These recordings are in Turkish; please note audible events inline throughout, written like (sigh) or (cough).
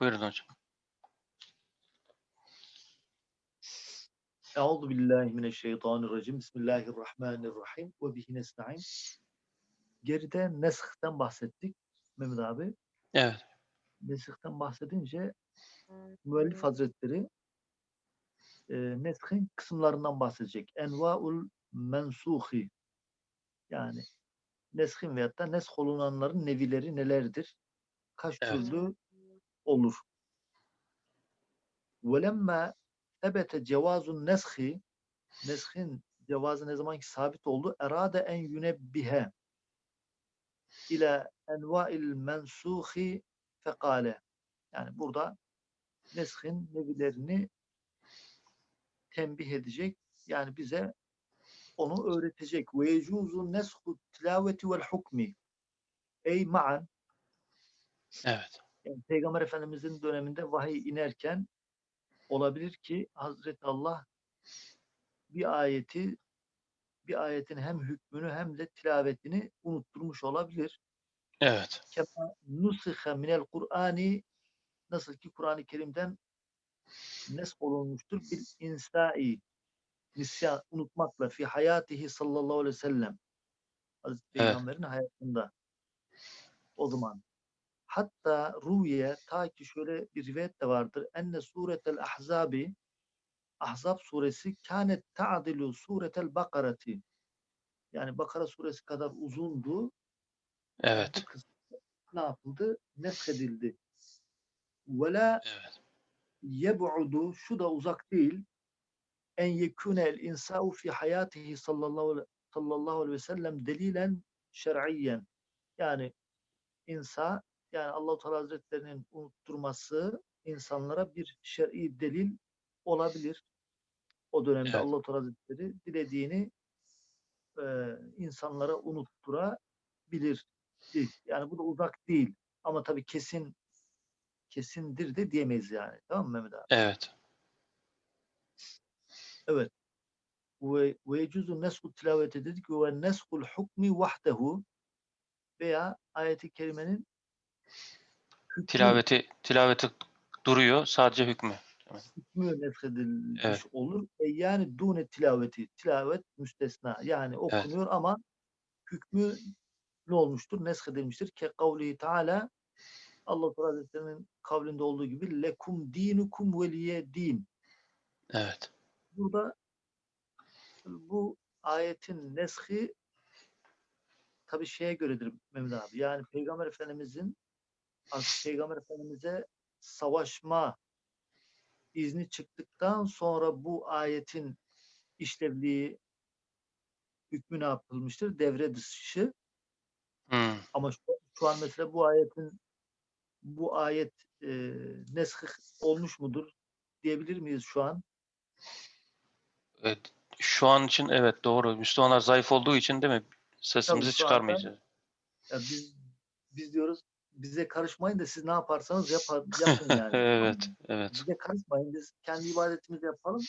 Buyurun hocam. Euzu billahi mineşşeytanirracim. Bismillahirrahmanirrahim. Ve bihi nestaîn. Geride nesh'ten bahsettik Mehmet abi. Evet. Nesih'ten bahsedince müellif hazretleri e, neshin kısımlarından bahsedecek. Envaul mensuhi yani neshin veyahut da nesh olunanların nevileri nelerdir? Kaç Evet. türlü olur? Velemma ebete cevazun neshi neshin cevazı ne zaman ki sabit oldu erade en yunebbihe ila enva'il mensuhi fekale yani burada neshin nevilerini tembih edecek yani bize onu öğretecek. Ve yecuzu neshu tilaveti vel hukmi ey ma'an Evet. Yani Peygamber Efendimizin döneminde vahiy inerken olabilir ki Hazreti Allah bir ayeti bir ayetin hem hükmünü hem de tilavetini unutturmuş olabilir. Evet. Kema nusihe minel Kur'ani nasıl ki Kur'an-ı Kerim'den nesk olunmuştur bil insai nisyan unutmakla fi hayatihi sallallahu aleyhi ve sellem Hazreti Evet. Peygamber'in hayatında o zaman hatta ruye ta ki şöyle bir rivayet de vardır enne suretel ahzabi Ahzab suresi kânet ta'dilu suretel bakarati yani Bakara suresi kadar uzundu. Evet. ne yapıldı? Neshedildi. Ve la Evet. yeb'udu şu da uzak değil en yekune el insa'u fi hayatihi sallallahu sallallahu aleyhi ve sellem delilen şer'iyyen yani insa yani Allah Teala Hazretlerinin unutturması insanlara bir şer'i delil olabilir. O dönemde Evet. Allah Teala Hazretleri dilediğini e, insanlara unutturabilir. Yani bu da uzak değil. Ama tabii kesin kesindir de diyemeyiz yani. Tamam mı Mehmet abi? Evet. Evet. Ve ve yecuzu nesku tilaveti dedik ve neskul hukmi vahdehu veya ayeti kerimenin Tilaveti tilaveti duruyor. Sadece hükmü. hükmü neshedilmiş Evet. olur. E yani dune tilaveti. Tilavet müstesna. Yani okunuyor ama hükmü ne olmuştur? Neshedilmiştir. Ke kavlihi teala Allah Teala Hazretleri'nin kavlinde olduğu gibi lekum dinukum veliye din. Evet. Burada bu ayetin neshi tabi şeye göredir Mehmet abi. Yani Peygamber Efendimizin Peygamber Efendimiz'e savaşma izni çıktıktan sonra bu ayetin işlevliği hükmü ne yapılmıştır? Devre dışı. Hmm. Ama şu, şu an mesela bu ayetin bu ayet e, neshi olmuş mudur diyebilir miyiz şu an? Evet. Şu an için evet doğru. Müslümanlar zayıf olduğu için değil mi? Sesimizi Tabii şu anda- çıkarmayacağız. Ya biz biz diyoruz bize karışmayın da siz ne yaparsanız yapar, (laughs) yapın yani. evet. Evet. Bize karışmayın. Biz kendi ibadetimizi yapalım.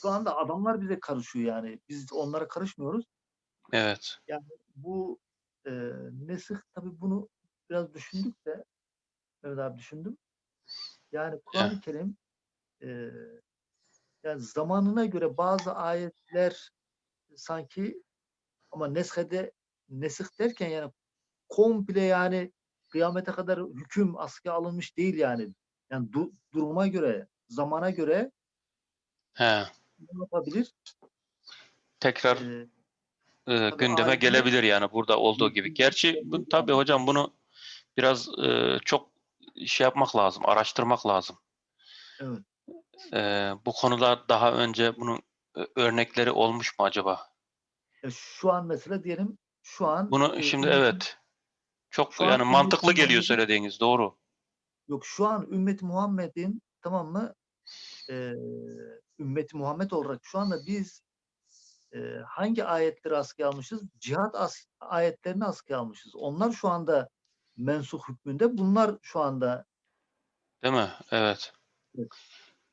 Şu anda adamlar bize karışıyor yani. Biz onlara karışmıyoruz. Evet. Bu e, nesih tabii bunu biraz düşündük de Mehmet abi düşündüm. Yani Kur'an-ı Kerim e, yani zamanına göre bazı ayetler sanki ama neshede nesih derken yani komple yani kıyamete kadar hüküm askıya alınmış değil yani. Yani du- duruma göre, zamana göre He. ne yapabilir? Tekrar Ee, e, gündeme gelebilir yani burada olduğu gibi. Gerçi bu, tabii hocam bunu biraz e, çok şey yapmak lazım, araştırmak lazım. evet. E, bu konuda daha önce bunun e, örnekleri olmuş mu acaba? Ya şu an mesela diyelim şu an Bunu e, şimdi ümmetin- evet çok şu an yani mantıklı geliyor söylediğiniz doğru. Yok şu an ümmet Muhammed'in tamam mı? Ee, ümmeti Muhammed olarak şu anda biz e, hangi ayetleri askıya almışız? Cihat as- ayetlerini askıya almışız. Onlar şu anda mensuh hükmünde. Bunlar şu anda Değil mi? Evet. Evet.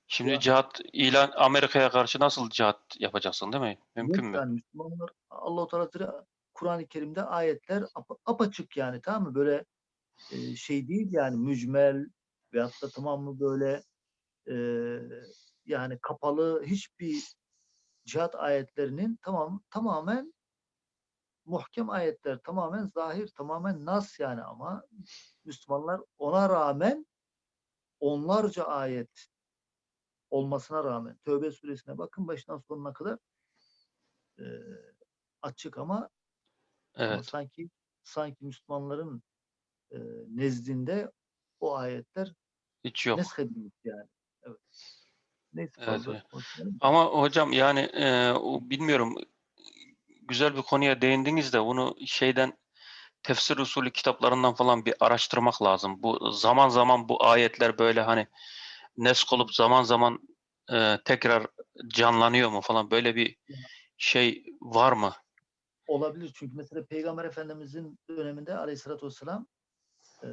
Şimdi Ya- cihat ilan Amerika'ya karşı nasıl cihat yapacaksın değil mi? Mümkün mü? yani Müslümanlar Allah-u Teala Kur'an-ı Kerim'de ayetler apa- apaçık yani tamam mı? Böyle e, şey değil yani mücmel veyahut da tamamı böyle e, yani kapalı hiçbir cihat ayetlerinin tamam tamamen muhkem ayetler tamamen zahir tamamen nas yani ama Müslümanlar ona rağmen onlarca ayet olmasına rağmen Tövbe suresine bakın baştan sonuna kadar e, açık ama, ama Evet. sanki sanki Müslümanların e, nezdinde o ayetler Hiç yok. neshedilmiş yani. Evet. Neyse Evet, fazla evet. konuşmayalım. Ama hocam yani e, o bilmiyorum güzel bir konuya değindiniz de bunu şeyden tefsir usulü kitaplarından falan bir araştırmak lazım. Bu zaman zaman bu ayetler böyle hani nesk olup zaman zaman e, tekrar canlanıyor mu falan böyle bir şey var mı? Olabilir çünkü mesela Peygamber Efendimizin döneminde aleyhissalatü vesselam e,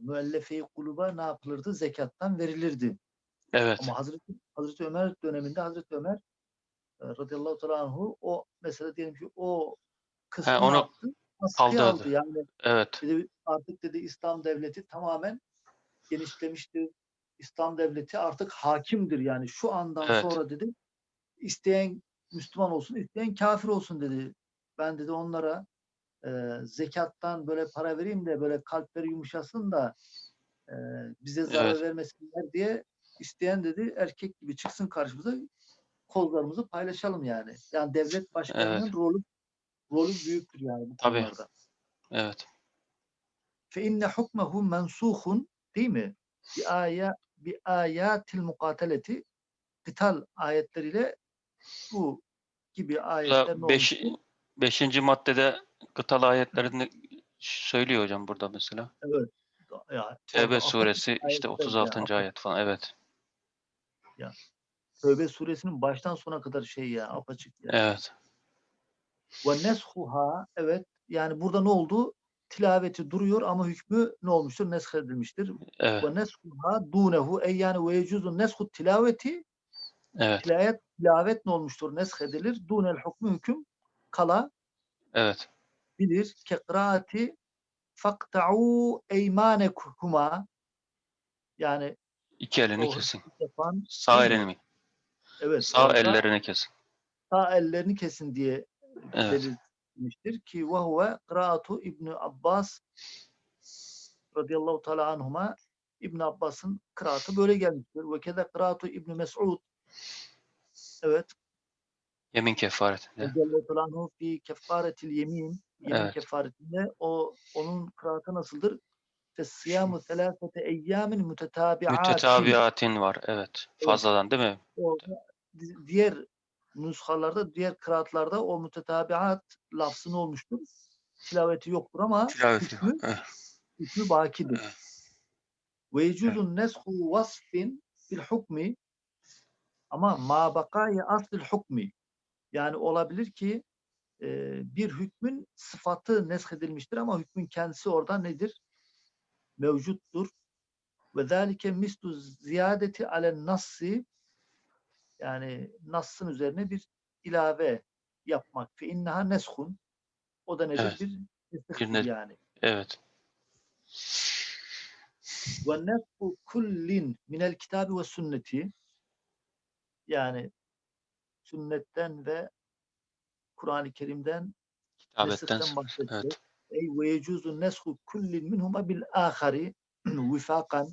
müellefe-i kuluba ne yapılırdı? Zekattan verilirdi. Evet. Ama Hazreti, Hazreti Ömer döneminde Hazreti Ömer e, radıyallahu teala anhu o mesela diyelim ki o kısmı He, onu yaptı? Kaldırdı. aldı. Yani Evet. dedi, artık dedi İslam devleti tamamen genişlemiştir. İslam devleti artık hakimdir yani şu andan Evet. sonra dedi isteyen Müslüman olsun, isteyen kafir olsun dedi. Ben dedi onlara e, zekattan böyle para vereyim de böyle kalpleri yumuşasın da e, bize zarar Evet. vermesinler diye isteyen dedi erkek gibi çıksın karşımıza kollarımızı paylaşalım yani. Yani devlet başkanının Evet. rolü rolü büyüktür yani bu Tabii. konularda. Evet. Fe inne hukmehu mensuhun değil mi? Bi aya bi ayatil mukateleti kıtal ayetleriyle bu gibi ayetler Beş? Beşinci maddede kıtal ayetlerini söylüyor hocam burada mesela. Evet. Ya, Tevbe suresi işte ayetler 36. ya, ayet falan. Evet. Tövbe suresinin baştan sona kadar şey ya apaçık ya. Evet. Ve neshuha evet yani burada ne oldu? Tilaveti duruyor ama hükmü ne olmuştur? Nesh edilmiştir. Evet. Ve neshuha dunehu ey yani ve yecuzu neshu tilaveti Evet. tilavet, tilavet ne olmuştur? Nesh edilir. Dunel hükmü hüküm kala Evet. bilir. Ke kıraati fakta'u eymanekuma yani İki elini kesin. yapan Sağ değil mi? elini. Evet. Sağ ellerini kesin. sağ ellerini kesin diye Evet. belirtmiştir ki ve huve kıraatu İbni Abbas radıyallahu teala anhuma İbn Abbas'ın kıraatı böyle gelmiştir. Ve keda kıraatu İbni Mes'ud evet Yemin kefaretinde. teala anhu fi kefaretil yemin yemin Evet. kefaretinde o onun kıraatı nasıldır? Fesiyamu selâsete eyyamin mütetâbi'atin. Mütetabiatin var. Evet. Fazladan değil mi? Di- diğer nüshalarda, diğer kıraatlarda o mütetabiat lafzı ne olmuştur? Tilaveti yoktur ama Tilaveti hükmü. Evet. hükmü bakidir. Evet. Ve yecuzun neshu vasfin bil hukmi ama ma bakaya aslil hukmi yani olabilir ki e, bir hükmün sıfatı neshedilmiştir ama hükmün kendisi orada nedir? Mevcuttur. Ve zâlike mislu ziyadeti alen nassi yani Nas'ın üzerine bir ilave yapmak. Fe inneha neshun. O da nedir? Evet. Bir nesihtir yani. Evet. Ve neshu kullin minel kitabi ve sünneti yani sünnetten ve Kur'an-ı Kerim'den Kitabetten. Evet. Ey ve yecuzu neshu kullin minhuma bil ahari (clears throat) vifakan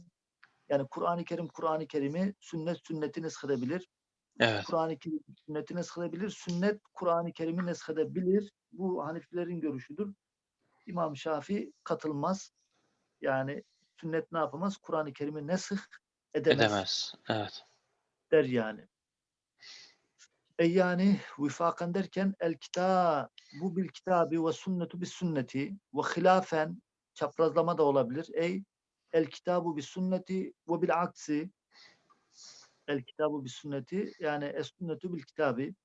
yani Kur'an-ı Kerim Kur'an-ı Kerim'i sünnet sünneti neshedebilir. Evet. Kur'an-ı Kerim sünneti neshedebilir. Sünnet Kur'an-ı Kerim'i neshedebilir. Bu Hanifilerin görüşüdür. İmam Şafii katılmaz. Yani sünnet ne yapamaz? Kur'an-ı Kerim'i nesih edemez, Edemez. Evet. der yani. E yani vifakan derken el bu bil kitabi ve sünnetu bis sünneti ve hilafen çaprazlama da olabilir. Ey el kitabu bis sünneti ve bil aksi el kitabu bis sünneti yani es sünnetu bil kitabi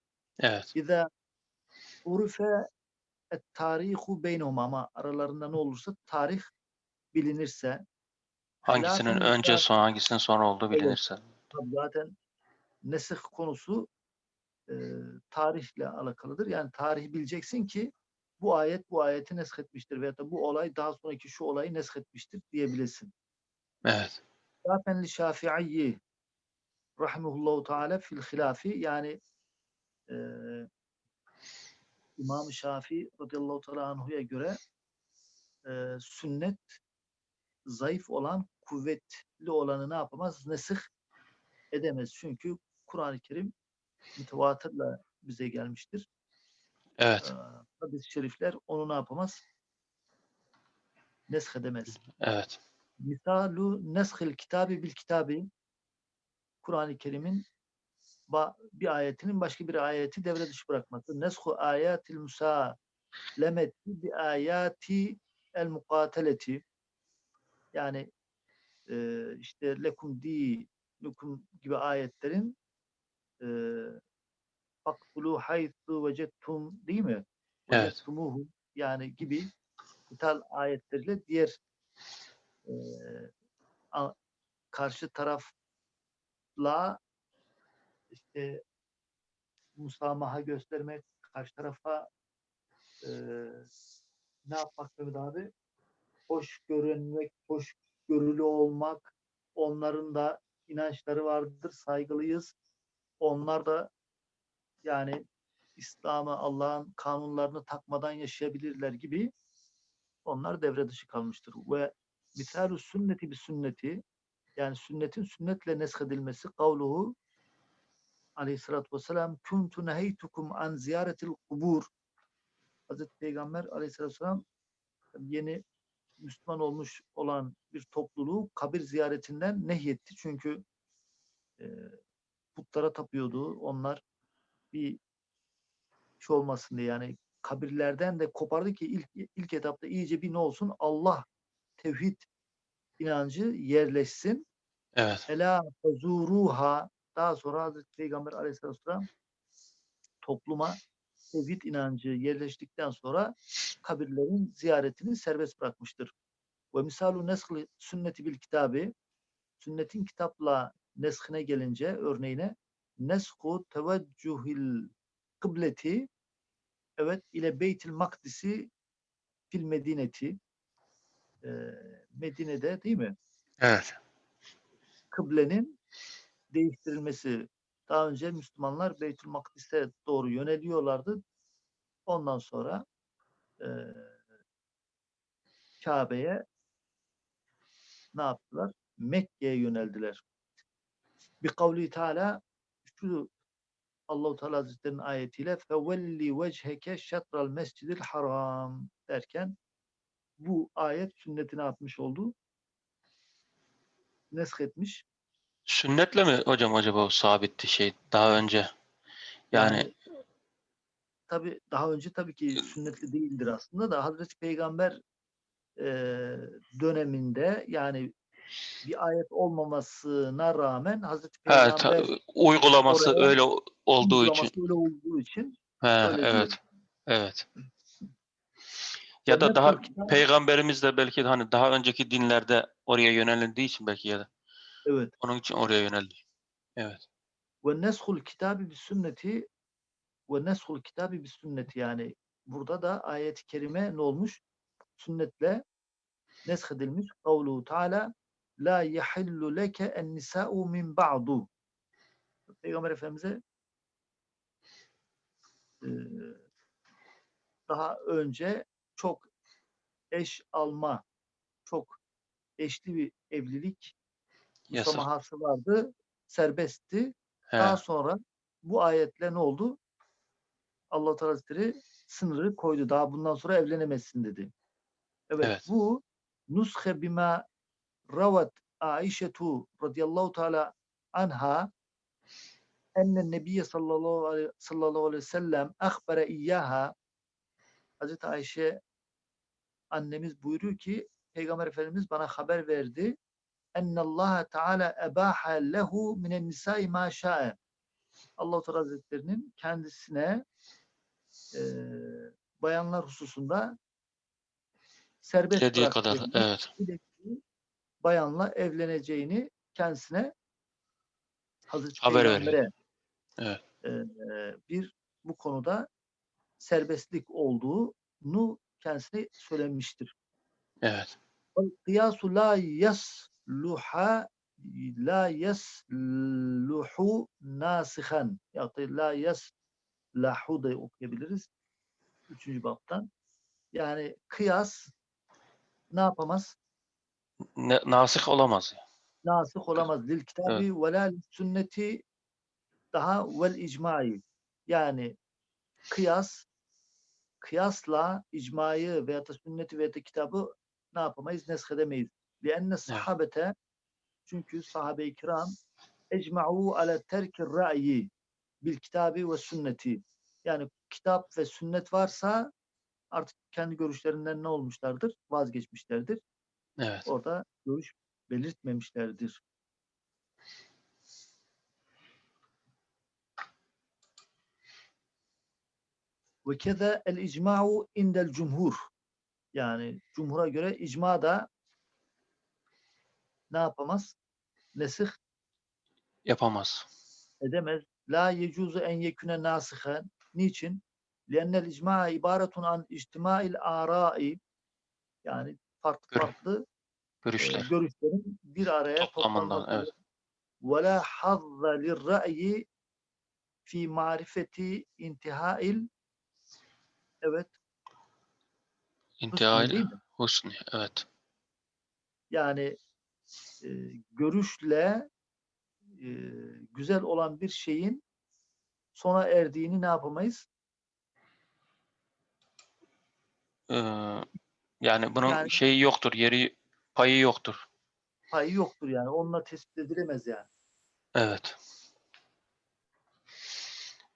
Evet. İza urife et tarihu beynehum ama aralarında ne olursa tarih bilinirse Hangisinin önce son hangisinin sonra olduğu Evet. bilinirse. Tabii zaten nesih konusu e, tarihle alakalıdır. Yani tarihi bileceksin ki bu ayet bu ayeti neshetmiştir veyahut da bu olay daha sonraki şu olayı neshetmiştir diyebilesin. Evet. Zaten li Şafi'i rahimehullahu teala fil hilafi yani e, İmam-ı Şafii radıyallahu teala anhu'ya göre e, sünnet zayıf olan kuvvetli olanı ne yapamaz? Nesih edemez. Çünkü Kur'an-ı Kerim mütevatırla bize gelmiştir. Evet. Ee, Hadis-i şerifler onu ne yapamaz? Nesh edemez. Evet. Misalu neshil kitabi bil kitabi Kur'an-ı Kerim'in bir ayetinin başka bir ayeti devre dışı bırakması. Neshu ayatil musalemeti bi ayati el mukateleti yani e, işte lekum di lekum gibi ayetlerin faktulu haythu vecettum değil mi? Evet. Yani gibi ithal ayetleriyle diğer e, a- karşı tarafla işte musamaha göstermek, karşı tarafa e, ne yapmak Mehmet abi? Hoş görünmek, hoş görülü olmak, onların da inançları vardır, saygılıyız. Onlar da yani İslam'ı, Allah'ın kanunlarını takmadan yaşayabilirler gibi onlar devre dışı kalmıştır. Ve misalü sünneti bir sünneti yani sünnetin sünnetle neshedilmesi kavluhu aleyhissalatü vesselam kuntu neheytukum an ziyaretil kubur Hazreti Peygamber aleyhissalatü vesselam yeni Müslüman olmuş olan bir topluluğu kabir ziyaretinden nehyetti. Çünkü e, putlara tapıyordu. Onlar bir şey olmasın diye yani kabirlerden de kopardı ki ilk ilk etapta iyice bir ne olsun Allah tevhid inancı yerleşsin. Evet. Ela fazuruha daha sonra Hazreti Peygamber Aleyhisselam topluma tevhid inancı yerleştikten sonra kabirlerin ziyaretini serbest bırakmıştır. Ve misalu neskli sünneti bil kitabı sünnetin kitapla neshine gelince örneğine nesku teveccuhil kıbleti evet ile Beytil Makdisi fil Medineti e, Medine'de değil mi? Evet. Kıblenin değiştirilmesi. Daha önce Müslümanlar Beytül Makdis'e doğru yöneliyorlardı. Ondan sonra e, Kabe'ye ne yaptılar? Mekke'ye yöneldiler. Bir kavli Teala şu Allahu Teala Hazretleri'nin ayetiyle fevelli vecheke şatral mescidil haram derken bu ayet sünneti ne yapmış oldu? Nesk etmiş. Sünnetle mi hocam acaba o sabitti şey daha önce? Yani, tabi daha önce tabii ki sünnetli değildir aslında da Hazreti Peygamber e, döneminde yani bir ayet olmamasına rağmen Hazreti Peygamber uygulaması oraya öyle olduğu için. öyle olduğu için He, evet. diyor. Evet. Ya da daha peygamberimiz de belki de hani daha önceki dinlerde oraya yönelildiği için belki ya da evet onun için oraya yöneldi. Evet. ve neshul kitabi bis sünneti ve neshul kitabi bis sünneti yani burada da ayet-i kerime ne olmuş? Sünnetle neshedilmiş. Kavluhu Teala la yahillu leke en nisa'u min ba'du. Peygamber Efendimiz'e e, daha önce çok eş alma, çok eşli bir evlilik musamahası vardı, serbestti. He, Daha sonra bu ayetle ne oldu? Allah Teala Hazretleri sınırı koydu. Daha bundan sonra evlenemezsin dedi. Evet, Evet. bu nushe bima ravat Aişetu radıyallahu teala anha enne nebiye sallallahu aleyhi, sallallahu aleyhi ve sellem akbere iyyaha Hazreti Ayşe annemiz buyuruyor ki Peygamber Efendimiz bana haber verdi ennallaha teala ebaha lehu minen nisai ma şa'e Allah Teala Hazretlerinin kendisine e, bayanlar hususunda serbest dediği kadar. Evet. Bayanla evleneceğini kendisine Hazreti Haber veriyor. Evet. e, bir bu konuda serbestlik olduğunu kendisine söylemiştir. Evet. Kıyasu la yasluha la yesluhu nasihan ya da la yeslahu da okuyabiliriz. Üçüncü baptan. Yani kıyas ne yapamaz? Ne, nasih olamaz. Nasih olamaz. Lil kitabi ve la sünneti daha vel icmai. Yani kıyas kıyasla icmayı veya da sünneti veya da kitabı ne yapamayız? Neshedemeyiz. Lienne sahabete çünkü sahabe-i kiram ecma'u ala terkir ra'yi bil kitabi ve sünneti. Yani kitap ve sünnet varsa artık kendi görüşlerinden ne olmuşlardır? Vazgeçmişlerdir. Evet. Orada görüş belirtmemişlerdir. Ve keza el icma'u indel cumhur. Yani cumhura göre icma da ne yapamaz? Nesih Yapamaz. edemez. La yecuzu en yeküne nasihen. Niçin? Liennel icma ibaretun an içtimail arai yani farklı farklı Görüşler. görüşlerin bir araya Toplamından, evet. Ve la hazza lirra'yi fi marifeti intihail evet mi? husni. Evet. Yani e, görüşle e, güzel olan bir şeyin sona erdiğini ne yapamayız? Ee, yani bunun Yani- şeyi yoktur. Yeri payı yoktur. Payı yoktur yani. Onunla tespit edilemez yani. Evet.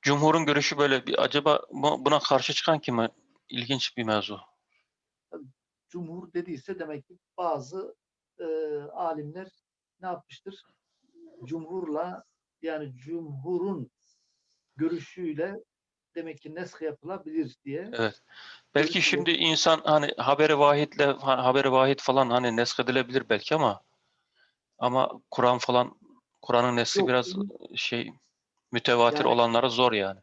Cumhurun görüşü böyle bir acaba bu- buna karşı çıkan kim? İlginç bir mevzu. Cumhur dediyse demek ki bazı e, alimler ne yapmıştır? Cumhurla yani cumhurun görüşüyle demek ki nesk yapılabilir diye. Evet. Belki Görüşü şimdi insan hani haberi vahitle ha- haberi vahid falan hani neskedilebilir belki ama ama Kur'an falan Kur'an'ın nesli Yok, biraz onun- şey mütevatir Yani- olanlara zor yani.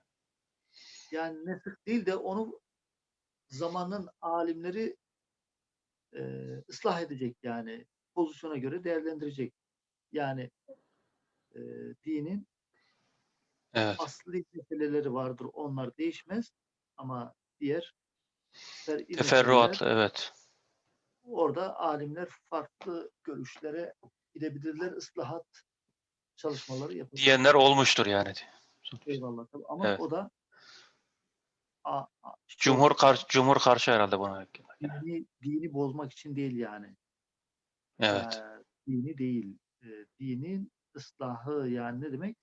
Yani nesih değil de onu zamanın alimleri e, ıslah edecek yani pozisyona göre değerlendirecek. Yani e, dinin Evet. asli meseleleri vardır. Onlar değişmez ama diğer Teferruatlı evet. orada alimler farklı görüşlere gidebilirler. ıslahat çalışmaları yapabilirler. Diyenler olmuştur yani. Eyvallah. Tabii. Ama Evet. o da a, a, Cumhur karşı Cumhur karşı herhalde buna. dini, dini bozmak için değil yani. Evet. Ee, dini değil. Ee, dinin ıslahı yani ne demek?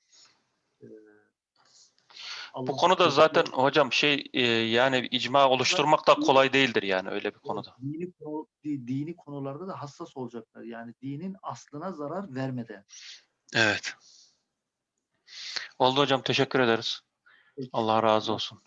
Bu konuda zaten hocam şey e, yani icma oluşturmak da kolay değildir yani öyle bir konuda. Dini, konu- di- dini konularda da hassas olacaklar. Yani dinin aslına zarar vermeden. Evet. Oldu hocam teşekkür ederiz. Peki. Allah razı olsun.